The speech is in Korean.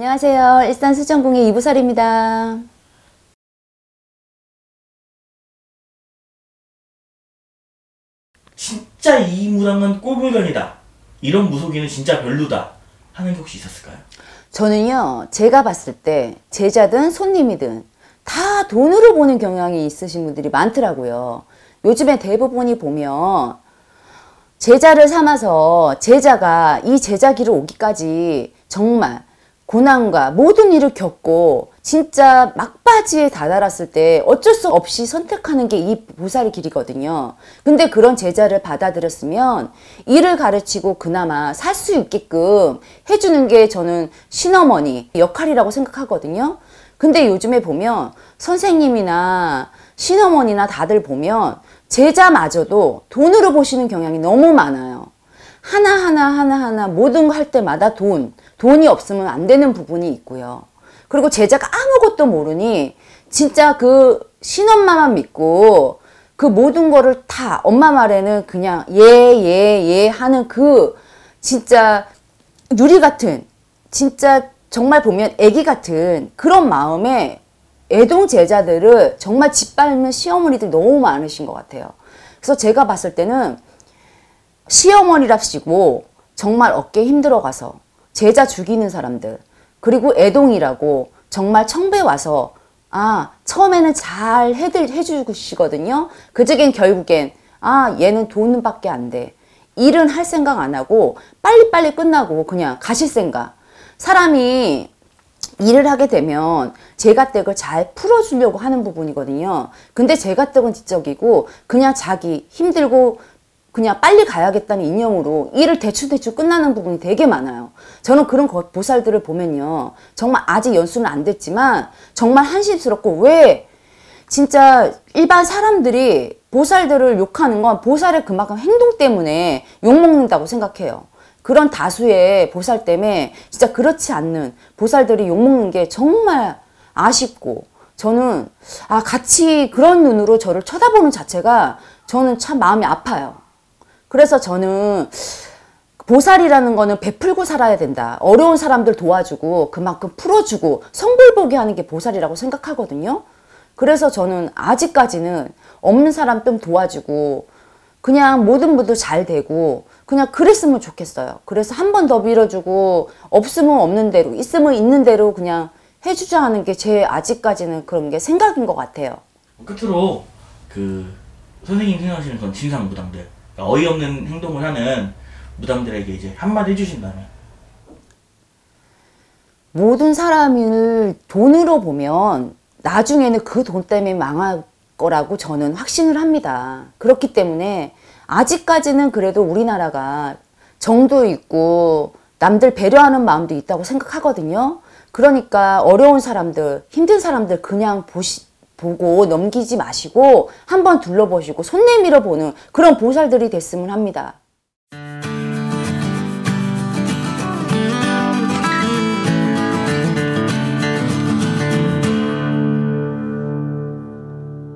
안녕하세요. 일산 수정궁의 이부살입니다. 진짜 이 무당은 꼴불견이다. 이런 무속인은 진짜 별로다. 하는 게 혹시 있었을까요? 저는요, 제가 봤을 때 제자든 손님이든 다 돈으로 보는 경향이 있으신 분들이 많더라고요. 요즘에 대부분이 보면 제자를 삼아서 제자가 이 제자기를 오기까지 정말 고난과 모든 일을 겪고 진짜 막바지에 다다랐을 때 어쩔 수 없이 선택하는 게 이 보살의 길이거든요. 근데 그런 제자를 받아들였으면 일을 가르치고 그나마 살 수 있게끔 해주는 게 저는 신어머니 역할이라고 생각하거든요. 근데 요즘에 보면 선생님이나 신어머니나 다들 보면 제자마저도 돈으로 보시는 경향이 너무 많아요. 하나하나 하나하나 모든 거 할 때마다 돈, 돈이 없으면 안 되는 부분이 있고요. 그리고 제자가 아무것도 모르니 진짜 그 신엄마만 믿고 그 모든 거를 다 엄마 말에는 그냥 예, 예, 예 하는 그 진짜 유리 같은 진짜 정말 보면 애기 같은 그런 마음에 애동 제자들을 정말 짓밟는 시어머니들 너무 많으신 것 같아요. 그래서 제가 봤을 때는 시어머니랍시고 정말 어깨 힘들어 가서 제자 죽이는 사람들 그리고 애동이라고 정말 청배 와서 아 처음에는 잘 해들 해주시거든요. 그저겐 결국엔 아 얘는 돈밖에 안 돼. 일은 할 생각 안 하고 빨리빨리 끝나고 그냥 가실 생각. 사람이 일을 하게 되면 제가댁을 잘 풀어주려고 하는 부분이거든요. 근데 제가댁은 지적이고 그냥 자기 힘들고 그냥 빨리 가야겠다는 이념으로 일을 대충대충 끝나는 부분이 되게 많아요. 저는 그런 보살들을 보면요. 정말 아직 연수는 안 됐지만 정말 한심스럽고 왜 진짜 일반 사람들이 보살들을 욕하는 건 보살의 그만큼 행동 때문에 욕먹는다고 생각해요. 그런 다수의 보살 때문에 진짜 그렇지 않는 보살들이 욕먹는 게 정말 아쉽고 저는 아 같이 그런 눈으로 저를 쳐다보는 자체가 저는 참 마음이 아파요. 그래서 저는 보살이라는 거는 베풀고 살아야 된다. 어려운 사람들 도와주고 그만큼 풀어주고 성불보게 하는 게 보살이라고 생각하거든요. 그래서 저는 아직까지는 없는 사람 좀 도와주고 그냥 모든 분들 잘 되고 그냥 그랬으면 좋겠어요. 그래서 한 번 더 밀어주고 없으면 없는 대로 있으면 있는 대로 그냥 해주자 하는 게 제 아직까지는 그런 게 생각인 것 같아요. 끝으로 그 선생님 생각하시는 그런 진상 무당들 그러니까 어이없는 행동을 하는 무당들에게 이제 한마디 해주신다면 모든 사람을 돈으로 보면 나중에는 그 돈 때문에 망할 거라고 저는 확신을 합니다. 그렇기 때문에 아직까지는 그래도 우리나라가 정도 있고 남들 배려하는 마음도 있다고 생각하거든요. 그러니까 어려운 사람들, 힘든 사람들 그냥 보시, 보고 넘기지 마시고 한번 둘러보시고 손 내밀어 보는 그런 보살들이 됐으면 합니다.